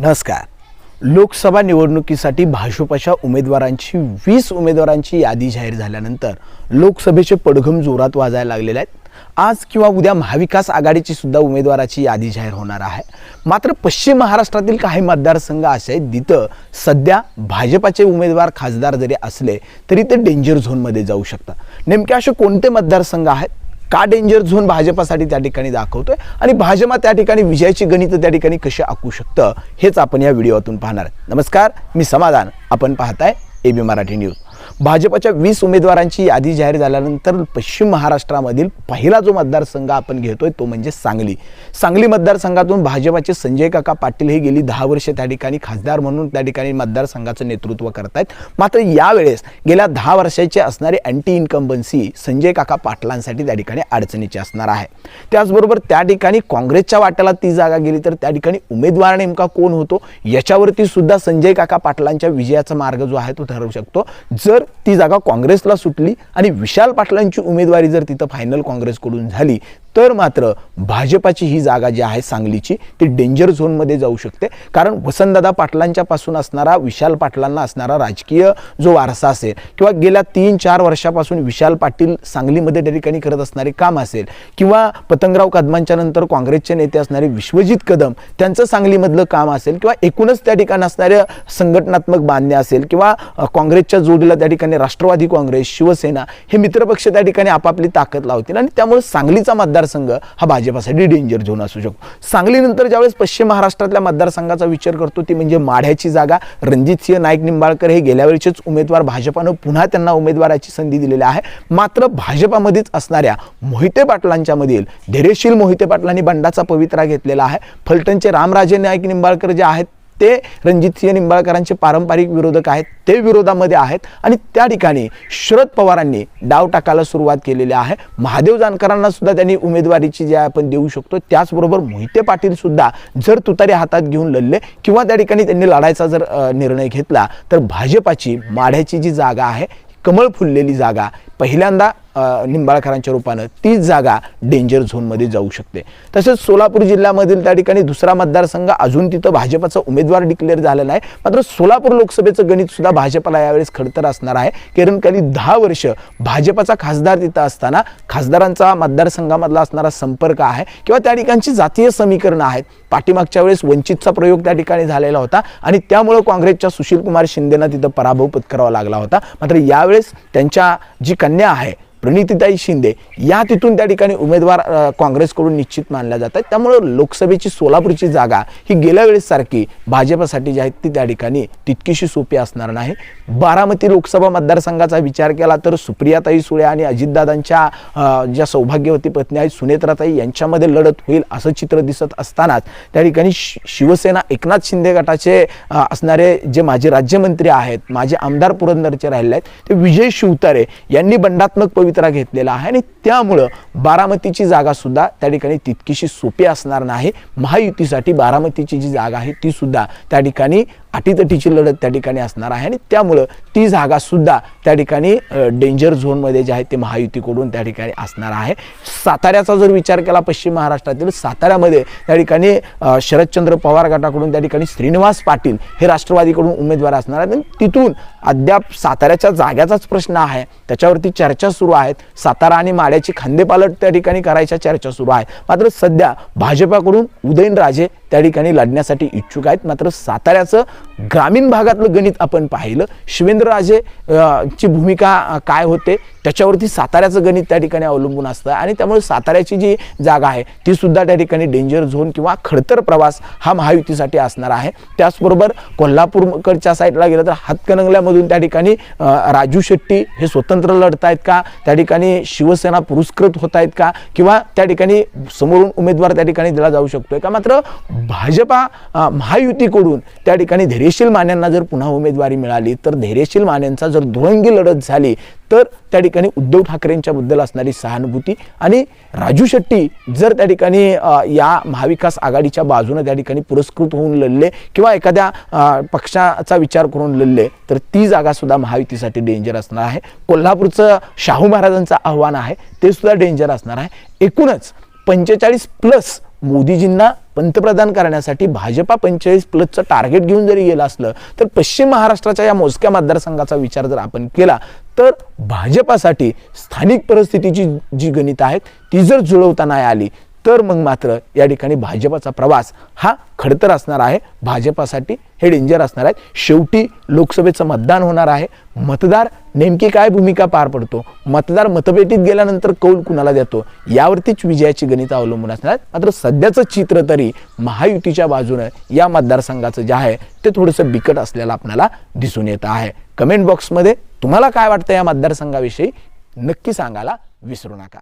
नमस्कार. लोकसभा निवडणुकीसाठी भाजपच्या उमेदवारांची वीस उमेदवारांची यादी जाहीर झाल्यानंतर लोकसभेचे पडघम जोरात वाजायला लागलेले आहेत. आज किंवा उद्या महाविकास आघाडीची सुद्धा उमेदवाराची यादी जाहीर होणार आहे. मात्र पश्चिम महाराष्ट्रातील काही मतदारसंघ असे आहेत जिथं सध्या भाजपाचे उमेदवार खासदार जरी असले तरी ते डेंजर झोनमध्ये जाऊ शकतात. नेमके असे कोणते मतदारसंघ आहेत? का डेंजर झोन भाजपासाठी त्या ठिकाणी दाखवतोय? आणि भाजपा त्या ठिकाणी विजयाची गणित त्या ठिकाणी कशी आखू शकतं? हेच आपण या व्हिडिओतून पाहणार नमस्कार मी समाधान. आपण पाहताय ए बी मराठी न्यूज भाजपच्या वीस उमेदवारांची यादी जाहीर झाल्यानंतर पश्चिम महाराष्ट्रामधील पहिला जो मतदारसंघ आपण घेतोय तो म्हणजे सांगली. सांगली मतदारसंघातून भाजपाचे संजय काका पाटील हे गेली दहा वर्षे त्या ठिकाणी खासदार म्हणून त्या ठिकाणी मतदारसंघाचं नेतृत्व करतायत. मात्र यावेळेस गेल्या दहा वर्षाचे असणारे अँटी इन्कम्बन्सी संजय काका पाटलांसाठी त्या ठिकाणी अडचणीची असणार आहे. त्याचबरोबर त्या ठिकाणी काँग्रेसच्या वाट्याला ती जागा गेली तर त्या ठिकाणी उमेदवार नेमका कोण होतो? याच्यावरती सुद्धा संजय काका पाटलांच्या विजयाचा मार्ग जो आहे तो ठरवू शकतो. जर ती जागा काँग्रेसला सुटली आणि विशाल पाटलांची उमेदवारी जर तिथं फायनल काँग्रेसकडून झाली तर मात्र भाजपाची ही जागा जी आहे सांगलीची ती डेंजर झोनमध्ये जाऊ शकते. कारण वसंतदादा पाटलांच्या पासून असणारा विशाल पाटलांना असणारा राजकीय जो वारसा असेल किंवा गेल्या तीन चार वर्षापासून विशाल पाटील सांगलीमध्ये त्या ठिकाणी करत असणारे काम असेल किंवा पतंगराव कदमांच्या नंतर काँग्रेसचे नेते असणारे विश्वजित कदम त्यांचं सांगलीमधलं काम असेल किंवा एकूणच त्या ठिकाणी असणाऱ्या संघटनात्मक बांधणे असेल किंवा काँग्रेसच्या जोडीला त्या ठिकाणी राष्ट्रवादी काँग्रेस शिवसेना हे मित्रपक्ष त्या ठिकाणी आपापली ताकद लावतील. आणि त्यामुळे सांगलीचा मतदारसंघ हा भाजपासाठी डेंजर झोन असू शकतो. सांगलीनंतर ज्यावेळेस पश्चिम महाराष्ट्रातल्या मतदारसंघाचा विचार करतो ती म्हणजे माढ्याची जागा. रणजितसिंह नाईक निंबाळकर हे गेल्या वेळेचेच उमेदवार भाजपानं पुन्हा त्यांना उमेदवाराची संधी दिलेली आहे. मात्र भाजपामध्येच असणाऱ्या मोहिते पाटलांच्या मधील धैर्यशील मोहिते पाटलांनी बंडाचा पवित्रा घेतलेला आहे. फलटणचे रामराजे नाईक निंबाळकर जे आहेत ते रणजितसिंह निंबाळकरांचे पारंपरिक विरोधक आहेत ते विरोधामध्ये आहेत आणि त्या ठिकाणी शरद पवारांनी डाव टाकायला सुरुवात केलेली आहे. महादेव जानकरांना सुद्धा त्यांनी उमेदवारीची जे आपण देऊ शकतो त्याचबरोबर मोहिते पाटील सुद्धा जर तुतारी हातात घेऊन लढले किंवा त्या ठिकाणी त्यांनी लढायचा जर निर्णय घेतला तर भाजपाची माढ्याची जी जागा आहे कमळ फुललेली जागा पहिल्यांदा निंबाळकरांच्या रूपानं तीच जागा डेंजर झोनमध्ये जाऊ शकते. तसेच सोलापूर जिल्ह्यामधील त्या ठिकाणी दुसरा मतदारसंघ अजून तिथं भाजपाचा उमेदवार डिक्लेअर झालेला आहे. मात्र सोलापूर लोकसभेचं गणित सुद्धा भाजपाला यावेळेस खडतर असणार आहे. कारण काही दहा वर्ष भाजपाचा खासदार तिथं असताना खासदारांचा मतदारसंघामधला असणारा संपर्क आहे किंवा त्या ठिकाणची जातीय समीकरणं आहेत. पाठीमागच्या वेळेस वंचितचा प्रयोग त्या ठिकाणी झालेला होता आणि त्यामुळं काँग्रेसच्या सुशीलकुमार शिंदेना तिथं पराभव पत्करावा लागला होता. मात्र यावेळेस त्यांच्या जी कन्या आहे. प्रणितीताई शिंदे या तिथून त्या ठिकाणी उमेदवार काँग्रेसकडून निश्चित मानल्या जातात. त्यामुळं लोकसभेची सोलापूरची जागा ही गेल्या वेळेस सारखी भाजपसाठी जी आहे ती त्या ठिकाणी तितकीशी सोपी असणार नाही. बारामती लोकसभा मतदारसंघाचा विचार केला तर सुप्रियाताई सुळे आणि अजितदादांच्या ज्या सौभाग्यवती पत्नी आहेत सुनेत्राताई यांच्यामध्ये लढत होईल असं चित्र दिसत असतानाच त्या ठिकाणी शिवसेना एकनाथ शिंदे गटाचे असणारे जे माजी राज्यमंत्री आहेत माझे आमदार पुरंदरचे राहिले आहेत ते विजय शिवतारे यांनी बंडात्मक पवित्रा घेतलेला आहे आणि त्यामुळं बारामतीची जागासुद्धा त्या ठिकाणी तितकीशी सोपी असणार नाही. महायुतीसाठी बारामतीची जी जागा आहे ती सुद्धा त्या ठिकाणी अटीतटीची लढत त्या ठिकाणी असणार आहे आणि त्यामुळं ती जागा सुद्धा त्या ठिकाणी डेंजर झोनमध्ये जे आहे ते महायुतीकडून त्या ठिकाणी असणार आहे. साताऱ्याचा जर विचार केला पश्चिम महाराष्ट्रातील साताऱ्यामध्ये त्या ठिकाणी शरदचंद्र पवार गटाकडून त्या ठिकाणी श्रीनिवास पाटील हे राष्ट्रवादीकडून उमेदवार असणार आहेत. आणि तिथून अद्याप साताऱ्याच्या जाग्याचाच प्रश्न आहे. त्याच्यावरती चर्चा सुरू आहेत. सातारा आणि माड्याची खांदेपालट त्या ठिकाणी करायच्या चर्चा सुरू आहेत. मात्र सध्या भाजपाकडून उदयनराजे त्या ठिकाणी लढण्यासाठी इच्छुक आहेत. मात्र साताऱ्याचं ग्रामीण भागातलं गणित आपण पाहिलं. शिवेंद्रराजे ची भूमिका काय होते? त्याच्यावरती साताऱ्याचं गणित त्या ठिकाणी अवलंबून असतं आणि त्यामुळे साताऱ्याची जी जागा आहे ती सुद्धा त्या ठिकाणी डेंजर झोन किंवा खडतर प्रवास हा महायुतीसाठी असणार आहे. त्याचबरोबर कोल्हापूरकडच्या साईडला गेलं तर हातकणंगल्यामधून त्या ठिकाणी राजू शेट्टी हे स्वतंत्र लढत आहेत का? त्या ठिकाणी शिवसेना पुरस्कृत होत आहेत का? किंवा त्या ठिकाणी समोरून उमेदवार त्या ठिकाणी दिला जाऊ शकतोय का? मात्र भाजपा महायुतीकडून त्या ठिकाणी धैर्य धैर्यशील मान्यांना जर पुन्हा उमेदवारी मिळाली तर धैर्यशील मान्यांचा जर दुरंगी लढत झाली तर त्या ठिकाणी उद्धव ठाकरेंच्याबद्दल असणारी सहानुभूती आणि राजू शेट्टी जर त्या ठिकाणी या महाविकास आघाडीच्या बाजूने त्या ठिकाणी पुरस्कृत होऊन लढले किंवा एखाद्या पक्षाचा विचार करून लढले तर ती जागासुद्धा महायुतीसाठी डेंजर असणार आहे. कोल्हापूरचं शाहू महाराजांचं आव्हान आहे ते सुद्धा डेंजर असणार आहे. एकूणच पंचेचाळीस प्लस मोदीजींना पंतप्रधान करण्यासाठी भाजपा पंचेचाळीस प्लसचं टार्गेट घेऊन जरी गेलं असलं तर पश्चिम महाराष्ट्राच्या या मोजक्या मतदारसंघाचा विचार जर आपण केला तर भाजपासाठी स्थानिक परिस्थितीची जी गणित आहेत ती जर जुळवता नाही आली तर मग मात्र या ठिकाणी भाजपाचा प्रवास हा खडतर असणार आहे. भाजपासाठी हे डेंजर असणार आहे. शेवटी लोकसभेचं मतदान होणार आहे. मतदार नेमकी काय भूमिका पार पडतो? मतदार मतपेटीत गेल्यानंतर कौल कुणाला देतो? यावरतीच विजयाची गणित अवलंबून असणार आहेत मात्र सध्याचं चित्र तरी महायुतीच्या बाजूनं या मतदारसंघाचं जे आहे ते थोडंसं बिकट असलेलं आपल्याला दिसून येत आहे. कमेंट बॉक्समध्ये तुम्हाला काय वाटतं या मतदारसंघाविषयी? नक्की सांगायला विसरू नका.